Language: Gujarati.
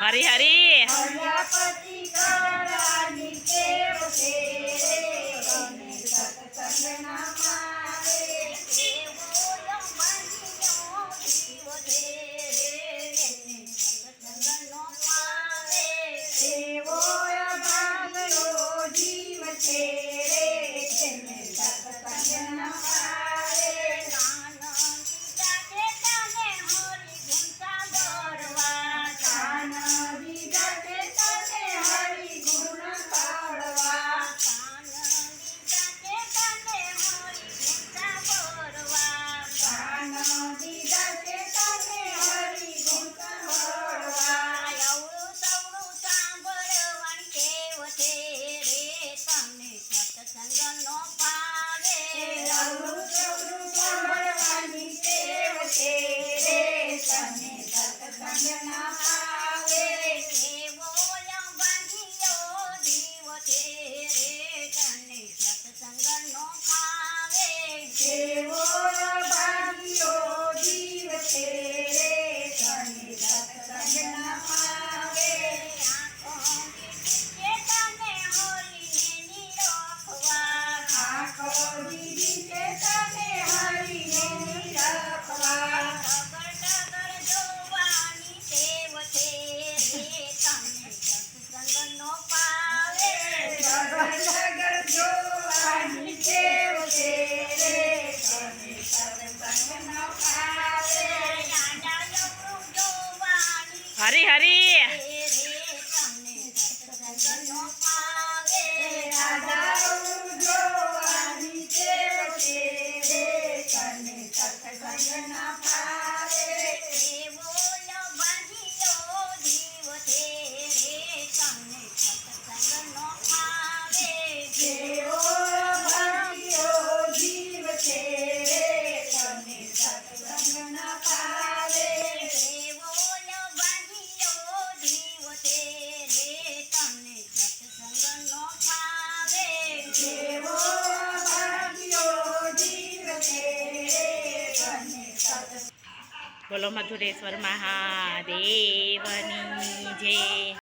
હરી હરી. હરી બોલો મધુરેશ્વર મહાદેવની જય.